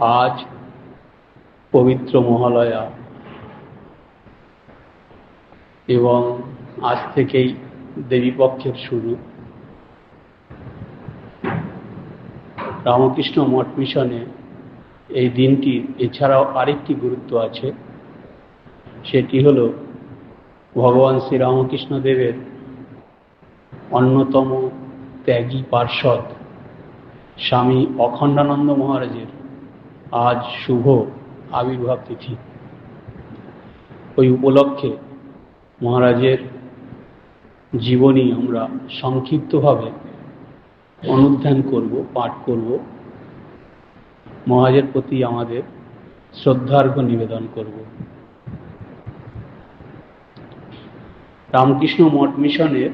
আজ পবিত্র মহালয়া। এবং আজ থেকেই দেবীপক্ষের শুরু। রামকৃষ্ণ মঠ মিশনে এই দিনটির এছাড়াও আরেকটি গুরুত্ব আছে। সেটি হল ভগবান শ্রীরামকৃষ্ণ দেবের অন্যতম ত্যাগী পার্ষদ স্বামী অখণ্ডানন্দ মহারাজের আজ শুভ আবির্ভাব তিথি। ওই উপলক্ষে মহারাজের জীবনী আমরা সংক্ষিপ্তভাবে অনুধ্যান করব, পাঠ করব। মহারাজের প্রতি আমাদের শ্রদ্ধার্ঘ্য নিবেদন করব। রামকৃষ্ণ মঠ মিশনের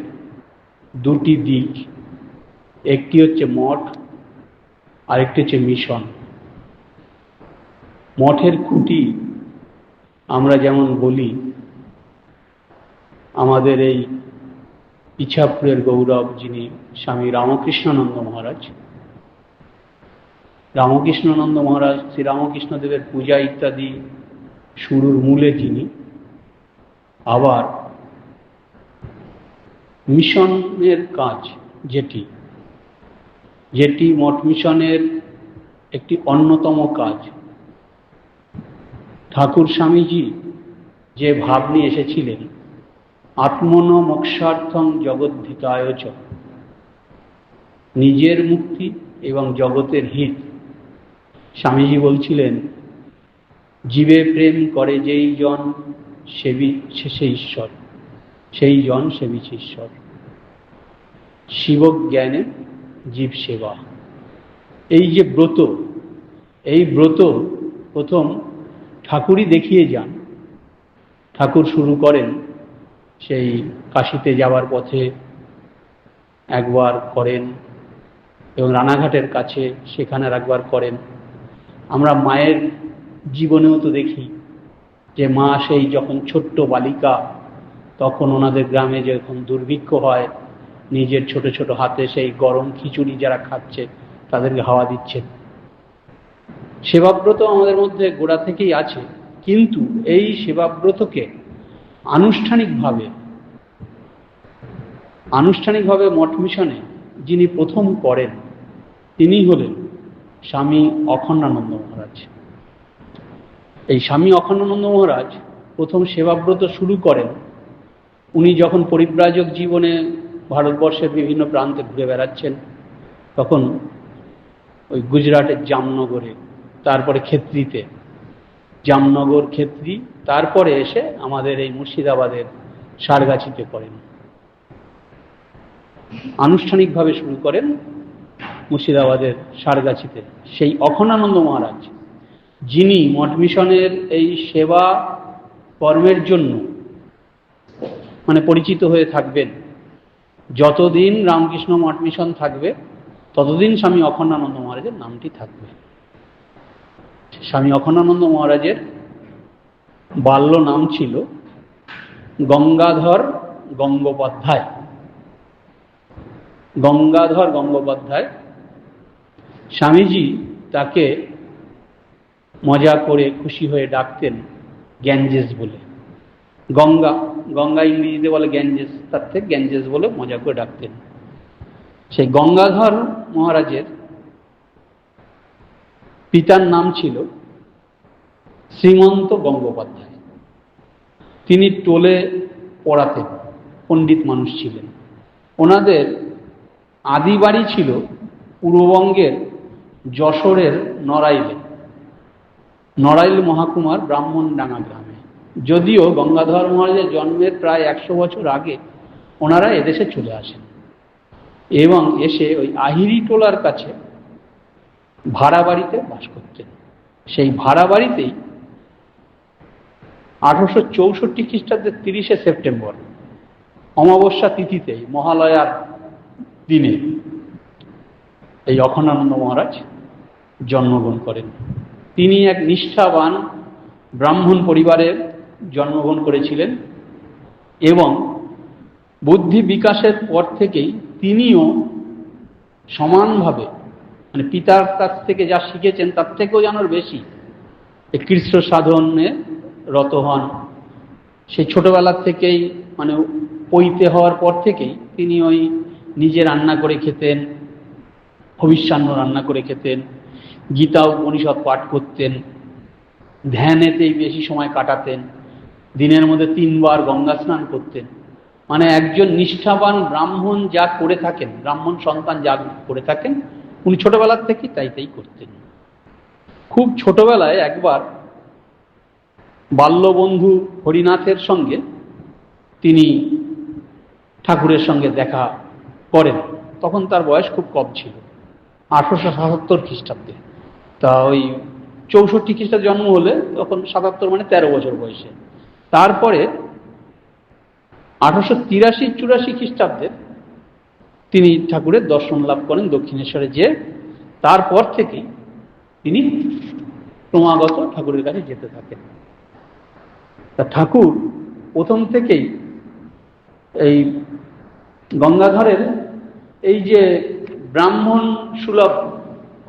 দুটি দিক, একটি হচ্ছে মঠ, আরেকটি হচ্ছে মিশন। মঠের খুঁটি, আমরা যেমন বলি, আমাদের এই ইছাপুরের গৌরব যিনি স্বামী রামকৃষ্ণানন্দ মহারাজ। রামকৃষ্ণানন্দ মহারাজ, শ্রীরামকৃষ্ণদেবের পূজা ইত্যাদি শুরুর মূলে যিনি, আবার মিশনের কাজ যেটি যেটি মঠ মিশনের একটি অন্যতম কাজ। ঠাকুর স্বামীজি যে ভাব নিয়ে এসেছিলেন আত্মন মোক্ষার্থম জগদ্ধিতায়চ নিজের মুক্তি এবং জগতের হিত। স্বামীজি বলছিলেন, জীবে প্রেম করে যেই জন সেবি, সে ঈশ্বর, সেই জন সেবিছে ঈশ্বর। শিবজ্ঞানে জীব সেবা। এই যে ব্রত, এই ব্রত প্রথম ঠাকুরই দেখিয়ে যান। ঠাকুর শুরু করেন সেই কাশিতে যাওয়ার পথে, একবার করেন এবং রানাঘাটের কাছে সেখানে একবার করেন। আমরা মায়ের জীবনেও তো দেখি যে মা সেই যখন ছোট্ট বালিকা, তখন ওনাদের গ্রামে যখন দুর্ভিক্ষ হয়, নিজের ছোট ছোট হাতে সেই গরম খিচুড়ি যারা খাচ্ছে, তাদেরকে হাওয়া দিচ্ছেন। সেবাব্রত আমাদের মধ্যে গোড়া থেকেই আছে, কিন্তু এই সেবাব্রতকে আনুষ্ঠানিকভাবে আনুষ্ঠানিকভাবে মঠ মিশনে যিনি প্রথম করেন তিনি হলেন স্বামী অখণ্ডানন্দ মহারাজ। এই স্বামী অখণ্ডানন্দ মহারাজ প্রথম সেবাব্রত শুরু করেন। উনি যখন পরিব্রাজক জীবনে ভারতবর্ষের বিভিন্ন প্রান্তে ঘুরে বেড়াচ্ছেন, তখন ওই গুজরাটের জামনগরে তারপরে ক্ষেত্রিতে। জামনগর ক্ষেত্রী, তারপরে এসে আমাদের এই মুর্শিদাবাদের সারগাছিতে করেন। আনুষ্ঠানিকভাবে শুরু করেন মুর্শিদাবাদের সারগাছিতে সেই অখণ্ডানন্দ মহারাজ, যিনি মঠ মিশনের এই সেবা কর্মের জন্য মানে পরিচিত হয়ে থাকবেন। যতদিন রামকৃষ্ণ মঠ মিশন থাকবে, ততদিন স্বামী অখণ্ডানন্দ মহারাজের নামটি থাকবে। স্বামী অখণ্ডানন্দ মহারাজের বাল্য নাম ছিল গঙ্গাধর গঙ্গোপাধ্যায়। গঙ্গাধর গঙ্গোপাধ্যায় স্বামীজি তাকে মজা করে খুশি হয়ে ডাকতেন গ্যাঞ্জেস বলে। গঙ্গা গঙ্গা ইংরেজিতে বলে গ্যাঞ্জেস, তার থেকে গ্যাঞ্জেস বলে মজা করে ডাকতেন। সেই গঙ্গাধর মহারাজের পিতার নাম ছিল শ্রীমন্ত গঙ্গোপাধ্যায়। তিনি টোলে পড়াতেন পণ্ডিত মানুষ ছিলেন। ওনাদের আদি বাড়ি ছিল পূর্ববঙ্গের যশোরের নড়াইলে। নড়াইল মহাকুমার ব্রাহ্মণডাঙ্গা গ্রামে। যদিও গঙ্গাধর মহারাজের জন্মের প্রায় একশো বছর আগে ওনারা এদেশে চলে আসেন এবং এসে ওই আহিরি টোলার কাছে ভাড়া বাড়িতে বাস করতেন সেই ভাড়া বাড়িতেই আঠারোশো চৌষট্টি খ্রিস্টাব্দের তিরিশে সেপ্টেম্বর, অমাবস্যা তিথিতে মহালয়ার দিনে এই অখণ্ডানন্দ মহারাজ জন্মগ্রহণ করেন। তিনি এক নিষ্ঠাবান ব্রাহ্মণ পরিবারে জন্মগ্রহণ করেছিলেন এবং বুদ্ধি বিকাশের পর থেকেই তিনিও সমানভাবে মানে পিতার কাছ থেকে যা শিখেছেন, তার থেকেও যেন বেশি। কৃষ্ণ সাধনে রত হন। সেই ছোটবেলার থেকেই মানে পৈতে হওয়ার পর থেকেই তিনি ওই নিজে রান্না করে খেতেন ভবিষ্যান্ন রান্না করে খেতেন, গীতা উপনিষদ পাঠ করতেন, ধ্যানেতেই বেশি সময় কাটাতেন, দিনের মধ্যে তিনবার গঙ্গা স্নান করতেন। মানে একজন নিষ্ঠাবান ব্রাহ্মণ যা করে থাকেন, ব্রাহ্মণ সন্তান যা করে থাকেন উনি ছোটবেলার থেকেই তাই তাই করতেন। খুব ছোটবেলায় একবার বাল্যবন্ধু হরিনাথের সঙ্গে তিনি ঠাকুরের সঙ্গে দেখা করেন। তখন তার বয়স খুব কম ছিল, আঠারোশো সাতাত্তর খ্রিস্টাব্দে। তা ওই চৌষট্টি খ্রিস্টাব্দে জন্ম হলে তখন সাতাত্তর মানে তেরো বছর বয়সে। তারপরে আঠারোশো তিরাশি চুরাশি খ্রিস্টাব্দে তিনি ঠাকুরের দর্শন লাভ করেন দক্ষিণেশ্বরে যে তারপর থেকেই তিনি ক্রমাগত ঠাকুরের কাছে যেতে থাকেন। তা ঠাকুর প্রথম থেকেই এই গঙ্গাধরের এই যে ব্রাহ্মণ সুলভ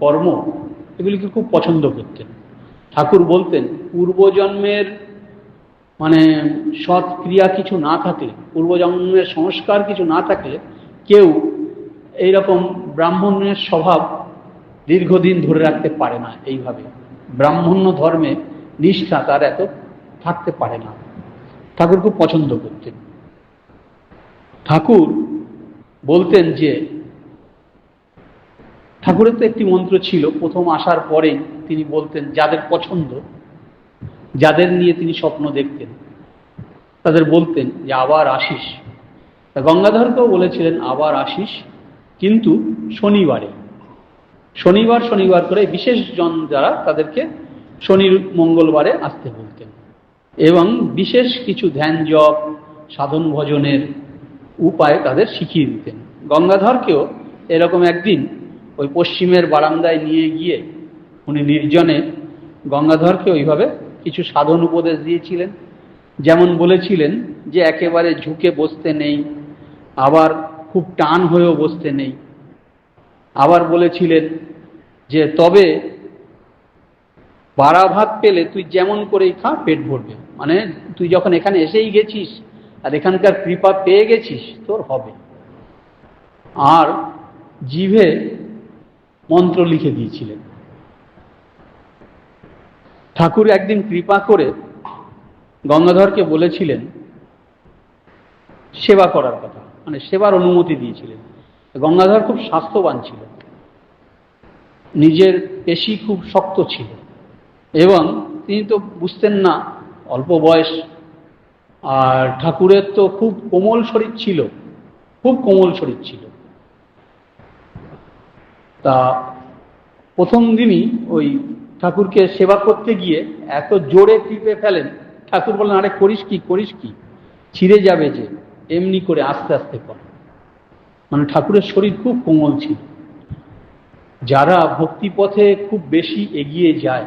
কর্ম, এগুলিকে খুব পছন্দ করতেন। ঠাকুর বলতেন, পূর্বজন্মের মানে সৎ ক্রিয়া কিছু না থাকলে, পূর্বজন্মের সংস্কার কিছু না থাকলে কেউ এইরকম ব্রাহ্মণের স্বভাব দীর্ঘদিন ধরে রাখতে পারে না এইভাবে। ব্রাহ্মণ্য ধর্মে নিষ্ঠা তার এত থাকতে পারে না। ঠাকুর খুব পছন্দ করতেন। ঠাকুর বলতেন যে, ঠাকুরের তো একটি মন্ত্র ছিল, প্রথম আসার পরেই তিনি বলতেন, যাদের পছন্দ, যাদের নিয়ে তিনি স্বপ্ন দেখতেন, তাদের বলতেন যে, আবার আসিস। গঙ্গাধরকেও বলেছিলেন, আবার আসিস? কিন্তু শনিবারে। শনিবার শনিবার করে বিশেষ জন যারা তাদেরকে শনি মঙ্গলবারে আসতে বলতেন। এবং বিশেষ কিছু ধ্যান জপ, সাধন ভজনের উপায় তাদের শিখিয়ে দিতেন। গঙ্গাধরকেও এরকম একদিন ওই পশ্চিমের বারান্দায় নিয়ে গিয়ে উনি নির্জনে গঙ্গাধরকে ওইভাবে কিছু সাধন উপদেশ দিয়েছিলেন। যেমন বলেছিলেন যে, একেবারে ঝুঁকে বসতে নেই, আবার খুব টান হয়েও বসতে নেই। আবার বলেছিলেন যে, তবে বাড়া ভাত পেলে তুই যেমন করেই খা, পেট ভরবে। মানে তুই যখন এখানে এসেই গেছিস আর এখানকার কৃপা পেয়ে গেছিস, তোর হবে। আর জিভে মন্ত্র লিখে দিয়েছিলেন। ঠাকুর একদিন কৃপা করে গঙ্গাধরকে বলেছিলেন, সেবা করার কথা। মানে সেবার অনুমতি দিয়েছিলেন। গঙ্গাধর খুব স্বাস্থ্যবান ছিল নিজের পেশি খুব শক্ত ছিল। এবং তিনি তো বুঝতেন না, অল্প বয়স, আর ঠাকুরের তো খুব কোমল শরীর ছিল, খুব কোমল শরীর ছিল। তা প্রথম দিনই ওই ঠাকুরকে সেবা করতে গিয়ে এত জোরে টিপে ফেলেন। ঠাকুর বলেন আরে করিস কি করিস কি? ছিঁড়ে যাবে যে। এমনি করে আস্তে আস্তে কর। মানে ঠাকুরের শরীর খুব কোমল ছিল। যারা ভক্তিপথে খুব বেশি এগিয়ে যায়,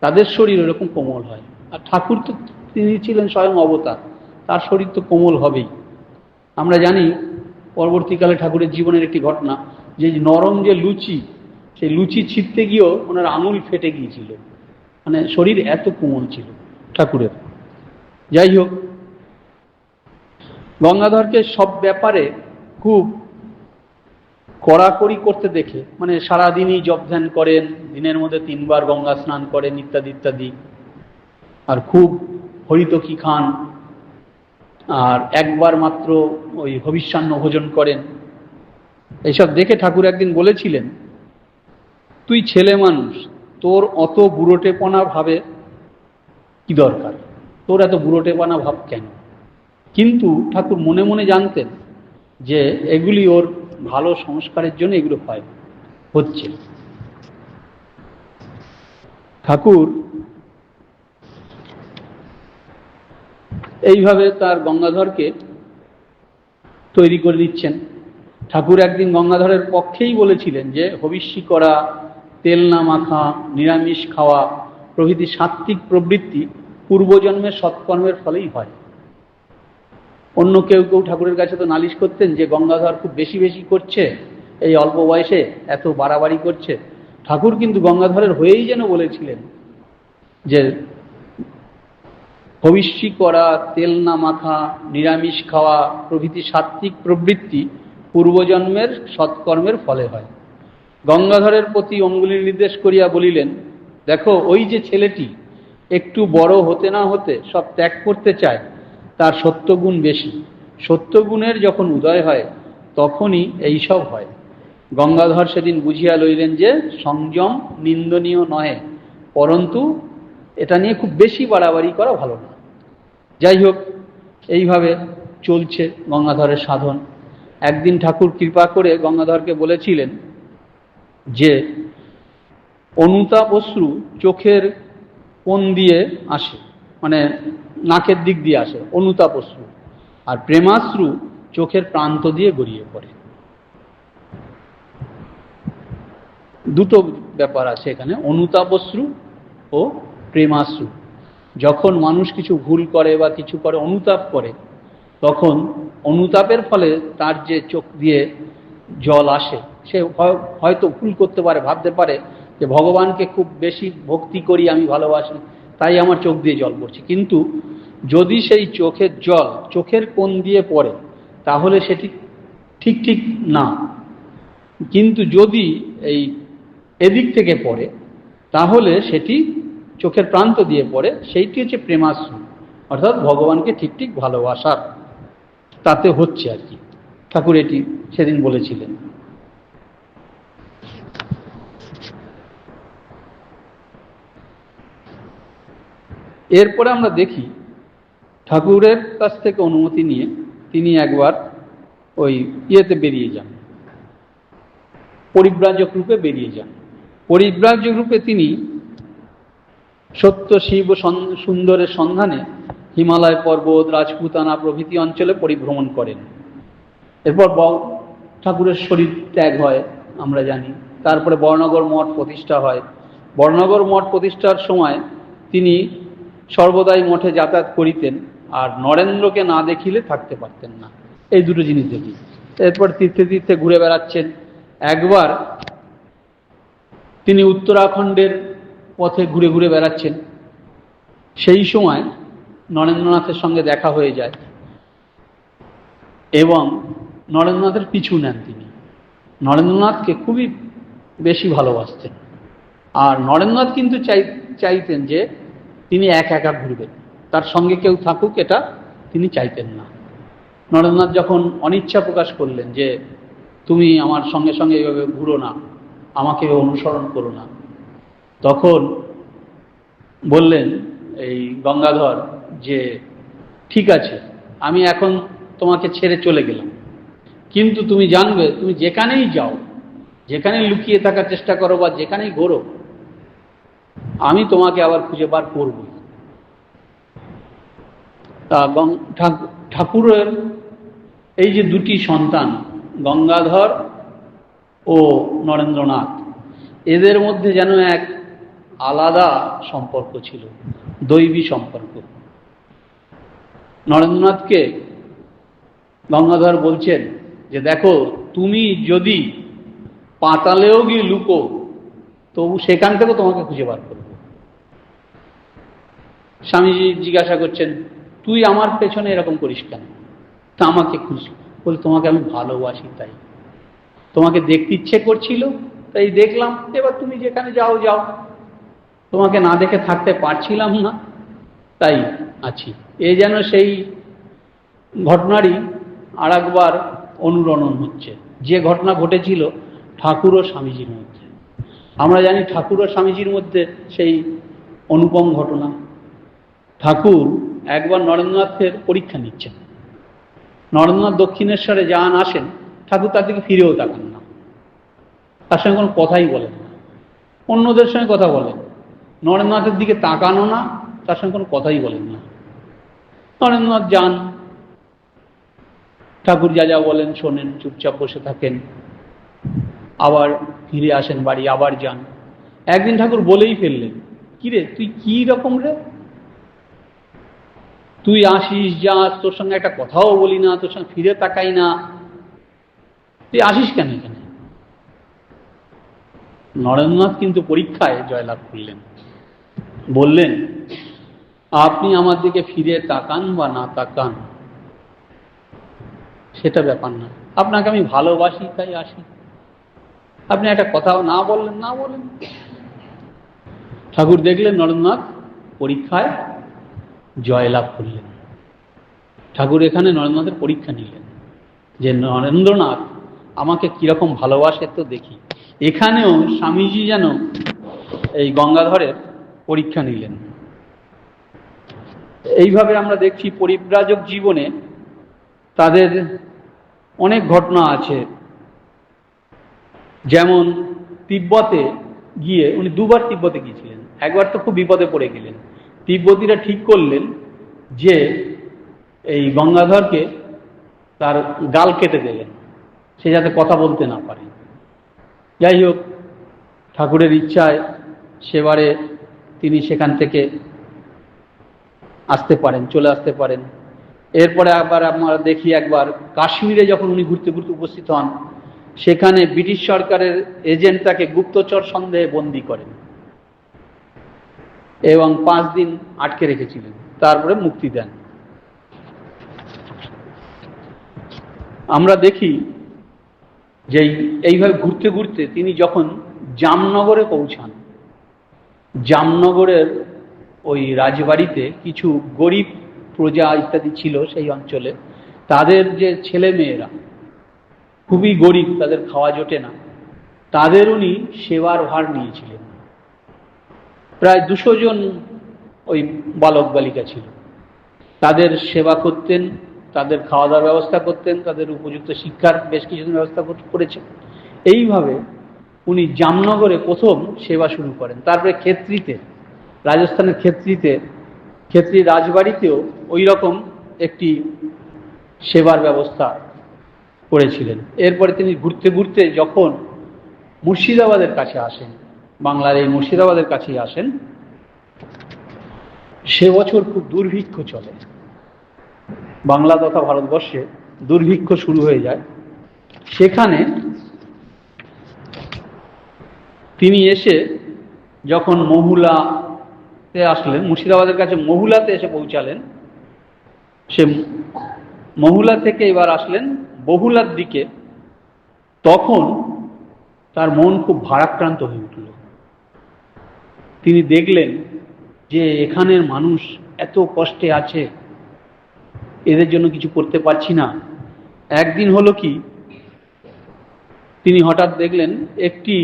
তাদের শরীর ওরকম কোমল হয়। আর ঠাকুর তো তিনি ছিলেন স্বয়ং অবতার, তার শরীর তো কোমল হবেই। আমরা জানি, পরবর্তীকালে ঠাকুরের জীবনের একটি ঘটনা, যে নরম যে লুচি, সেই লুচি ছিটতে গিয়েও ওনার আঙুল ফেটে গিয়েছিল। মানে শরীর এত কোমল ছিল ঠাকুরের। যাই হোক গঙ্গাধরকে সব ব্যাপারে খুব কড়াকড়ি করতে দেখে মানে সারাদিনই জপ ধ্যান করেন, দিনের মধ্যে তিনবার গঙ্গা স্নান করেন ইত্যাদি ইত্যাদি। আর খুব হরিতকি খান। আর একবার মাত্র ওই ভবিষ্যান্ন ভোজন করেন। এইসব দেখে ঠাকুর একদিন বলেছিলেন, তুই ছেলে মানুষ, তোর অত বুড়োটেপনা ভাবে কি দরকার? তোর এত বুড়োটেপনা ভাব কেন? কিন্তু ঠাকুর মনে মনে জানতেন যে এগুলি ওর ভালো সংস্কারের জন্য এগুলো হয়, হচ্ছে। ঠাকুর এইভাবে তার গঙ্গাধরকে তৈরি করে দিচ্ছেন। ঠাকুর একদিন গঙ্গাধরের পক্ষেই বলেছিলেন যে, হবিষ্যি করা, তেল না মাখা, নিরামিষ খাওয়া প্রভৃতি সাত্ত্বিক প্রবৃত্তি পূর্বজন্মের সৎকর্মের ফলেই হয়। অন্য কেউ কেউ ঠাকুরের কাছে তো নালিশ করতেন যে গঙ্গাধর খুব বেশি বেশি করছে, এই অল্প বয়সে এত বাড়াবাড়ি করছে। ঠাকুর কিন্তু গঙ্গাধরের হয়েই যেন বলেছিলেন যে ভবিষ্যি করা, তেল না মাখা, নিরামিষ খাওয়া প্রভৃতি সাত্ত্বিক প্রবৃত্তি পূর্বজন্মের সৎকর্মের ফলে হয়। গঙ্গাধরের প্রতি অঙ্গুলি নির্দেশ করিয়া বলিলেন, দেখো, ওই যে ছেলেটি একটু বড় হতে না হতে সব ত্যাগ করতে চায় তার সত্যগুণ বেশি। সত্যগুণের যখন উদয় হয়, তখনই এই সব হয়। গঙ্গাধর সেদিন বুঝিয়া লইলেন যে, সংযম নিন্দনীয় নহে, পরন্তু এটা নিয়ে খুব বেশি বাড়াবাড়ি করা ভালো না। যাই হোক, এইভাবে চলছে গঙ্গাধরের সাধন। একদিন ঠাকুর কৃপা করে গঙ্গাধরকে বলেছিলেন যে, অনুতাপ অশ্রু চোখের কোন দিয়ে আসে। মানে নাকের দিক দিয়ে আসে অনুতাপ অশ্রু আর প্রেমাশ্রু চোখের প্রান্ত দিয়ে গড়িয়ে পড়ে। দুটো ব্যাপার আছে এখানে, অনুতাপশ্রু ও প্রেমাশ্রু। যখন মানুষ কিছু ভুল করে বা কিছু করে, অনুতাপ করে, তখন অনুতাপের ফলে তার যে চোখ দিয়ে জল আসে, সে হয়- হয়তো ভুল করতে পারে, ভাবতে পারে যে ভগবানকে খুব বেশি ভক্তি করি, আমি ভালোবাসি। তাই আমার চোখ দিয়ে জল পড়ছে। কিন্তু যদি সেই চোখের জল চোখের কোণ দিয়ে পড়ে, তাহলে সেটি ঠিক ঠিক না। কিন্তু যদি এই এদিক থেকে পড়ে, তাহলে সেটি চোখের প্রান্ত দিয়ে পড়ে, সেইটি হচ্ছে প্রেমাশ্রু। অর্থাৎ ভগবানকে ঠিক ঠিক ভালোবাসার। তাতে হচ্ছে আর কি। ঠাকুর এটি সেদিন বলেছিলেন। এরপরে আমরা দেখি, ঠাকুরের কাছ থেকে অনুমতি নিয়ে তিনি একবার ওই ইয়েতে বেরিয়ে যান, পরিব্রাজক রূপে বেরিয়ে যান। পরিব্রাজক রূপে তিনি সত্য, শিব, সন- সুন্দরের সন্ধানে হিমালয় পর্বত, রাজপুতানা প্রভৃতি অঞ্চলে পরিভ্রমণ করেন। এরপর ঠাকুরের শরীর ত্যাগ হয়, আমরা জানি। তারপরে বর্ণগর মঠ প্রতিষ্ঠা হয়। বর্ণগর মঠ প্রতিষ্ঠার সময় তিনি সর্বদাই মঠে যাতায়াত করিতেন আর নরেন্দ্রকে না দেখিলে থাকতে পারতেন না। এই দুটো জিনিস দেখি। এরপর তীর্থে তীর্থে ঘুরে বেড়াচ্ছেন। একবার তিনি উত্তরাখণ্ডের পথে ঘুরে ঘুরে বেড়াচ্ছেন। সেই সময় নরেন্দ্রনাথের সঙ্গে দেখা হয়ে যায় এবং নরেন্দ্রনাথের পিছু নেন তিনি। নরেন্দ্রনাথকে খুবই বেশি ভালোবাসতেন। আর নরেন্দ্রনাথ কিন্তু চাই, চাইতেন যে তিনি এক একা ঘুরবেন। তার সঙ্গে কেউ থাকুক, এটা তিনি চাইতেন না। নরেন্দ্রনাথ যখন অনিচ্ছা প্রকাশ করলেন যে, তুমি আমার সঙ্গে সঙ্গে এইভাবে ঘুরো না, আমাকে অনুসরণ করো না। তখন বললেন এই গঙ্গাধর যে, ঠিক আছে, আমি এখন তোমাকে ছেড়ে চলে গেলাম। কিন্তু তুমি জানবে, তুমি যেখানেই যাও যেখানেই লুকিয়ে থাকার চেষ্টা করো বা যেখানেই ঘোরো আমি তোমাকে আবার খুঁজে বার গং- ঠাক- ঠাকুরের এই যে দুটি সন্তান, গঙ্গাধর ও নরেন্দ্রনাথ, এদের মধ্যে যেন এক আলাদা সম্পর্ক ছিল, দৈবী সম্পর্ক। নরেন্দ্রনাথকে গঙ্গাধর বলছেন যে, দেখো, তুমি যদি পাতালেও গিয়ে লুকো, তবু সেখান থেকেও তোমাকে খুঁজে বার করব। স্বামীজি জিজ্ঞাসা করছেন, তুই আমার পেছনে এরকম করিস কেন? তা আমাকে খুঁজি বল তোমাকে আমি ভালোবাসি তাই। তোমাকে দেখতে ইচ্ছে করছিল, তাই দেখলাম। এবার তুমি যেখানে যাও যাও। তোমাকে না দেখে থাকতে পারছিলাম না, তাই আছি। এ যেন সেই ঘটনারই আর একবার অনুরণন হচ্ছে। যে ঘটনা ঘটেছিল ঠাকুর ও স্বামীজির মধ্যে। আমরা জানি ঠাকুর ও স্বামীজির মধ্যে সেই অনুপম ঘটনা। ঠাকুর একবার নরেন্দ্রনাথের পরীক্ষা নিচ্ছেন। নরেন্দ্রনাথ দক্ষিণেশ্বরে যান আসেন, ঠাকুর তার দিকে ফিরেও তাকান না। তার সঙ্গে কোনো কথাই বলেন না। অন্যদের সঙ্গে কথা বলেন। নরেন্দ্রনাথের দিকে তাকানো না, তার সঙ্গে কোনো কথাই বলেন না। নরেন্দ্রনাথ যান। ঠাকুর যা যা বলেন শোনেন, চুপচাপ বসে থাকেন। আবার ফিরে আসেন বাড়ি, আবার যান। একদিন ঠাকুর বলেই ফেললেন, কিরে, তুই কি রকম রে? তুই আসিস যাস তোর সঙ্গে একটা কথাও বলি না, তোর সঙ্গে ফিরে তাকাই না। তুই আসিস কেন এখানে? নরেন্দ্রনাথ কিন্তু পরীক্ষায় জয়লাভ করলেন। বললেন, আপনি আমার দিকে ফিরে তাকান বা না তাকান, সেটা ব্যাপার না। আপনাকে আমি ভালোবাসি, তাই আসি। আপনি একটা কথাও না বললেন, না বলেন ঠাকুর দেখলেন নরেন্দ্রনাথ পরীক্ষায় জয়লাভ করলেন। ঠাকুর এখানে নরেন্দ্রনাথের পরীক্ষা নিলেন যে, নরেন্দ্রনাথ, আমাকে কীরকম ভালোবাসে তো দেখি। এখানেও স্বামীজি যেন এই গঙ্গাধরের পরীক্ষা নিলেন। এইভাবে আমরা দেখছি পরিব্রাজক জীবনে তাদের অনেক ঘটনা আছে। যেমন তিব্বতে গিয়ে, উনি দুবার তিব্বতে গিয়েছিলেন। একবার তো খুব বিপদে পড়ে গেলেন। তিব্বতীরা ঠিক করলেন যে এই গঙ্গাধরকে তার গাল কেটে দেবেন সে যাতে কথা বলতে না পারে। যাই হোক, ঠাকুরের ইচ্ছায় সেবারে তিনি সেখান থেকে আসতে পারেন, চলে আসতে পারেন। এরপরে আবার আমরা দেখি একবার কাশ্মীরে যখন উনি ঘুরতে ঘুরতে উপস্থিত হন, সেখানে ব্রিটিশ সরকারের এজেন্ট তাকে গুপ্তচর সন্দেহে বন্দি করেন। এবং পাঁচ দিন আটকে রেখেছিলেন। তারপরে মুক্তি দেন। আমরা দেখি যে এইভাবে ঘুরতে ঘুরতে তিনি যখন জামনগরে পৌঁছান, জামনগরের ওই রাজবাড়িতে কিছু গরিব প্রজা ইত্যাদি ছিল সেই অঞ্চলে, তাদের যে ছেলে মেয়েরা খুবই গরিব, তাদের খাওয়া জোটে না, তাদের উনি সেবার ভার নিয়েছিলেন। প্রায় দুশো জন ওই বালক বালিকা ছিল। তাদের সেবা করতেন, তাদের খাওয়া দাওয়ার ব্যবস্থা করতেন, তাদের উপযুক্ত শিক্ষার বেশ কিছুদিন ব্যবস্থা করেছেন। এইভাবে উনি জামনগরে প্রথম সেবা শুরু করেন। তারপরে ক্ষেত্রিতে, রাজস্থানের ক্ষেত্রিতে ক্ষেত্রী রাজবাড়িতেও ওই রকম একটি সেবার ব্যবস্থা করেছিলেন। এরপরে তিনি ঘুরতে ঘুরতে যখন মুর্শিদাবাদের কাছে আসেন বাংলার এই মুর্শিদাবাদের কাছেই আসেন। সে বছর খুব দুর্ভিক্ষ চলে। বাংলা তথা ভারতবর্ষে দুর্ভিক্ষ শুরু হয়ে যায়। সেখানে তিনি এসে যখন মহুলাতে আসলেন, মুর্শিদাবাদের কাছে মহুলাতে এসে পৌঁছালেন, সে মহুলা থেকে এবার আসলেন বহুলার দিকে। তখন তার মন খুব ভারাক্রান্ত হয়ে উঠল। তিনি দেখলেন যে এখানের মানুষ এত কষ্টে আছে, এদের জন্য কিছু করতে পারছি না। একদিন হলো কি, তিনি হঠাৎ দেখলেন একটি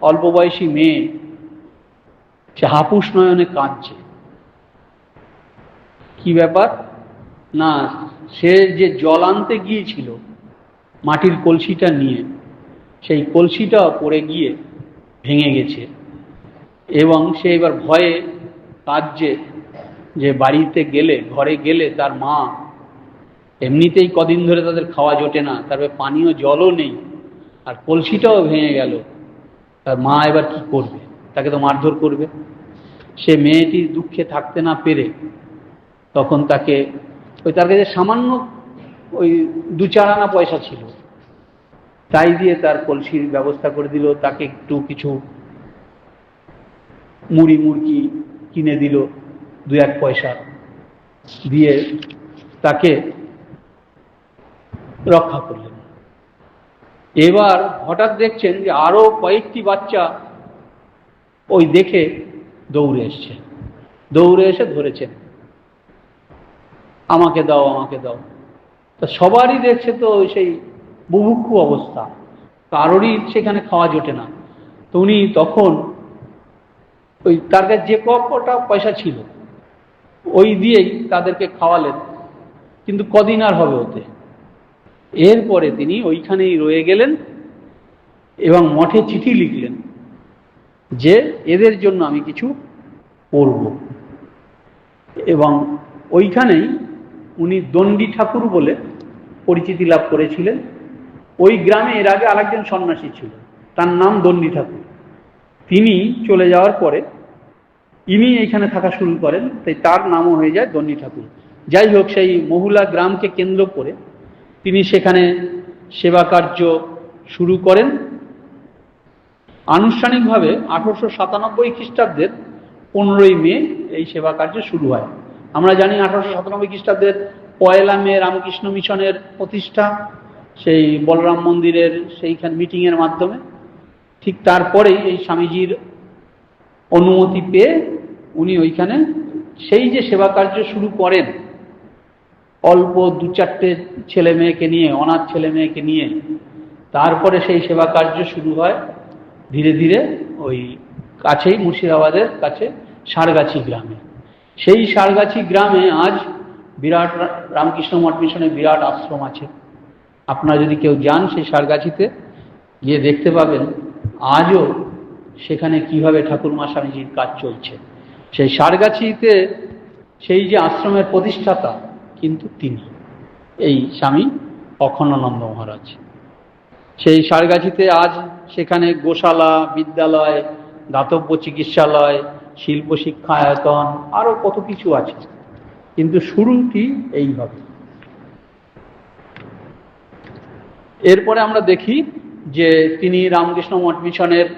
অল্প বয়সী মেয়ে সে হাপুস নয়নে কাঁদছে। কি ব্যাপার? না, সে যে জল আনতে গিয়েছিল মাটির কলসিটা নিয়ে, সেই কলসিটা পড়ে গিয়ে ভেঙে গেছে। এবং সে এবার ভয়ে কাঁদছে যে বাড়িতে গেলে, ঘরে গেলে তার মা এমনিতেই কদিন ধরে তাদের খাওয়া জোটে না, তারপরে পানীয় জলও নেই, আর কলসিটাও ভেঙে গেল। তার মা এবার কি করবে? তাকে তো মারধর করবে। সে মেয়েটি দুঃখে থাকতে না পেরে তখন তাকে ওই তার কাছে সামান্য ওই দু চার আনা পয়সা ছিল। তাই দিয়ে তার কলসির ব্যবস্থা করে দিল। তাকে একটু কিছু মুড়ি মুরগি কিনে দিল দু এক পয়সা। দিয়ে তাকে রক্ষা করলেন। এবার হঠাৎ দেখছেন যে আরও কয়েকটি বাচ্চা ওই দেখে দৌড়ে এসছে। দৌড়ে এসে ধরেছেন, আমাকে দাও আমাকে দাও। তা সবারই দেখছে তো সেই বুভুক্ষু অবস্থা। কারোরই সেখানে খাওয়া জোটে না। তো উনি তখন ওই তার কাছে যে কটা পয়সা ছিল, ওই দিয়েই তাদেরকে খাওয়ালেন। কিন্তু কদিন আর হবে ওতে? এরপরে তিনি ওইখানেই রয়ে গেলেন এবং মঠে চিঠি লিখলেন যে, এদের জন্য আমি কিছু করব। এবং ওইখানেই উনি দণ্ডী ঠাকুর বলে পরিচিতি লাভ করেছিলেন। ওই গ্রামে এর আগে আরেকজন সন্ন্যাসী ছিল, তার নাম দণ্ডী ঠাকুর। তিনি চলে যাওয়ার পরে ইনি এইখানে থাকা শুরু করেন, তাই তার নামও হয়ে যায় দণ্ডী ঠাকুর। যাই হোক, সেই মহুলা গ্রামকে কেন্দ্র করে তিনি সেখানে সেবা কার্য শুরু করেন। আনুষ্ঠানিকভাবে আঠারোশো সাতানব্বই খ্রিস্টাব্দের পনেরোই মে এই সেবা কার্য শুরু হয়। আমরা জানি আঠারোশো সাতানব্বই খ্রিস্টাব্দের পয়লা মে রামকৃষ্ণ মিশনের প্রতিষ্ঠা, সেই বলরাম মন্দিরের সেইখান মিটিংয়ের মাধ্যমে। ঠিক তারপরেই এই স্বামীজির অনুমতি পেয়ে উনি ওইখানে সেই যে সেবা কার্য শুরু করেন, অল্প দু চারটে ছেলে মেয়েকে নিয়ে, অনাথ ছেলে মেয়েকে নিয়ে, তারপরে সেই সেবা কার্য শুরু হয় ধীরে ধীরে ওই কাছেই মুর্শিদাবাদের কাছে সারগাছি গ্রামে। সেই সারগাছি গ্রামে আজ বিরাট রামকৃষ্ণ মঠ মিশনের বিরাট আশ্রম আছে। আপনারা যদি কেউ যান সেই সারগাছিতে, গিয়ে দেখতে পাবেন আজও সেখানে কীভাবে ঠাকুরমা স্বামীজির কাজ চলছে? সেই সারগাছিতে সেই যে আশ্রমের প্রতিষ্ঠাতা কিন্তু তিনি, এই স্বামী অখণ্ডানন্দ মহারাজ। সেই সারগাছিতে আজ সেখানে গোশালা, বিদ্যালয়, দাতব্য চিকিৎসালয়, শিল্প শিক্ষায়তন, আরও কত কিছু আছে। কিন্তু শুরুটি এইভাবে এরপরে আমরা দেখি যে তিনি রামকৃষ্ণ মঠ মিশনের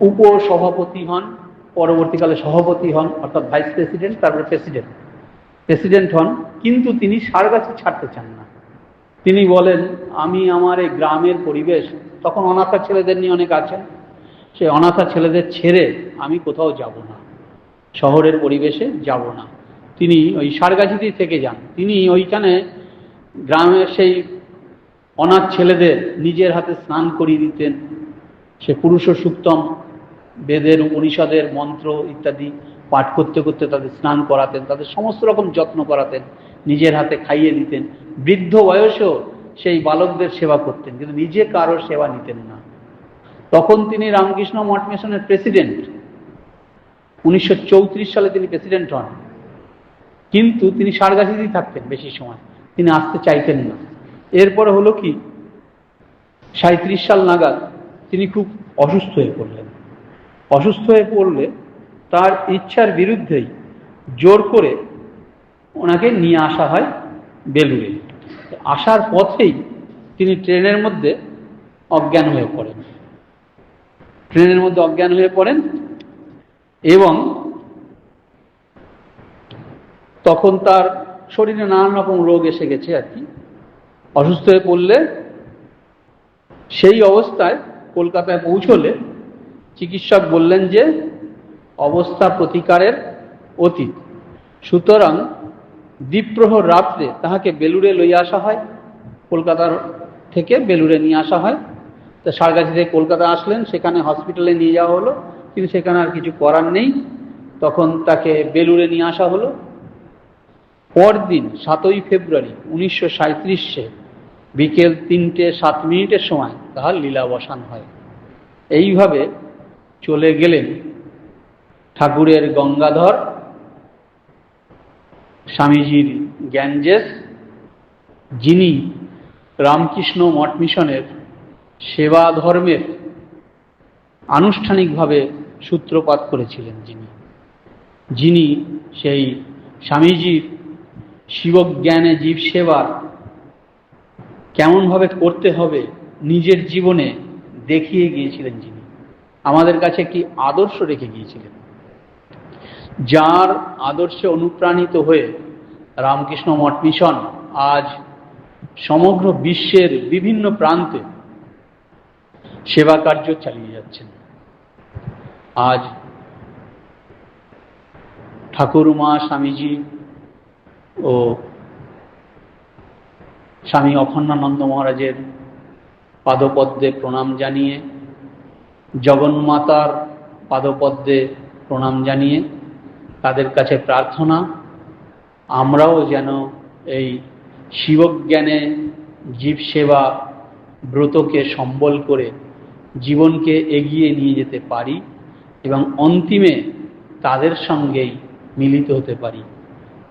উপসভাপতি হন, পরবর্তীকালে সভাপতি হন, অর্থাৎ ভাইস প্রেসিডেন্ট তারপরে প্রেসিডেন্ট প্রেসিডেন্ট হন, কিন্তু তিনি সারগাছি ছাড়তে চান না। তিনি বলেন, আমি আমার এই গ্রামের পরিবেশ, তখন অনাথা ছেলেদের নিয়ে অনেক আছেন সেই অনাথা ছেলেদের ছেড়ে আমি কোথাও যাব না, শহরের পরিবেশে যাব না। তিনি ওই সারগাছিতেই থেকে যান। তিনি ওইখানে গ্রামের সেই অনাথ ছেলেদের নিজের হাতে স্নান করিয়ে দিতেন। সে পুরুষ সুক্তম বেদের উপনিষদের মন্ত্র ইত্যাদি পাঠ করতে করতে তাদের স্নান করাতেন, তাদের সমস্ত রকম যত্ন করাতেন, নিজের হাতে খাইয়ে দিতেন। বৃদ্ধ বয়সেও সেই বালকদের সেবা করতেন, কিন্তু নিজে কারোর সেবা নিতেন না। তখন তিনি রামকৃষ্ণ মঠ মিশনের প্রেসিডেন্ট। উনিশশো চৌত্রিশ সালে তিনি প্রেসিডেন্ট হন। কিন্তু তিনি সারগাছিতেই থাকতেন বেশি সময়। তিনি আসতে চাইতেন না। এরপরে হলো কি? সাঁত্রিশ সাল নাগাদ তিনি খুব অসুস্থ হয়ে পড়লেন। অসুস্থ হয়ে পড়লে তার ইচ্ছার বিরুদ্ধেই জোর করে ওনাকে নিয়ে আসা হয় বেলুড়ে। আসার পথেই তিনি ট্রেনের মধ্যে অজ্ঞান হয়ে পড়েন। ট্রেনের মধ্যে অজ্ঞান হয়ে পড়েন এবং তখন তার শরীরে নানান রকম রোগ এসে গেছে আর কি। অসুস্থ হয়ে পড়লে সেই অবস্থায় কলকাতায় পৌঁছলে চিকিৎসক বললেন যে, অবস্থা প্রতিকারের অতীত। সুতরাং দ্বীপ্রহর রাত্রে তাহাকে বেলুড়ে লইয়া আসা হয়। কলকাতার থেকে বেলুড়ে নিয়ে আসা হয়। তো সারগাছি থেকে কলকাতা আসলেন, সেখানে হসপিটালে নিয়ে যাওয়া হলো। কিন্তু সেখানে আর কিছু করার নেই। তখন তাকে বেলুড়ে নিয়ে আসা হলো। পরদিন সাতই ফেব্রুয়ারি উনিশশো সাঁত্রিশে বিকেল তিনটে, সাত মিনিটের সময় তাহার লীলা বসান হয়। এইভাবে চলে গেলেন ঠাকুরের গঙ্গাধর, স্বামীজির গ্যাঞ্জেস যিনি রামকৃষ্ণ মঠ মিশনের সেবা ধর্মের আনুষ্ঠানিকভাবে সূত্রপাত করেছিলেন যিনি। যিনি সেই স্বামীজির শিবজ্ঞানে জীব সেবার কেমনভাবে করতে হবে নিজের জীবনে দেখিয়ে গিয়েছিলেন যিনি। আমাদের কাছে একটি আদর্শ রেখে গিয়েছিলেন। যার আদর্শে অনুপ্রাণিত হয়ে রামকৃষ্ণ মঠ মিশন আজ সমগ্র বিশ্বের বিভিন্ন প্রান্তে সেবা কার্য চালিয়ে যাচ্ছেন। আজ ঠাকুরমা স্বামীজি ও স্বামী অখণ্ডানন্দ মহারাজের পাদপদ্মে প্রণাম জানিয়ে, জগন্মাতার পাদপদ্মে প্রণাম জানিয়ে তাদের কাছে প্রার্থনা, আমরাও যেন এই শিবজ্ঞানে জীব সেবা ব্রতকে সম্বল করে জীবনকে এগিয়ে নিয়ে যেতে পারি এবং অন্তিমে তাদের সঙ্গেই মিলিত হতে পারি।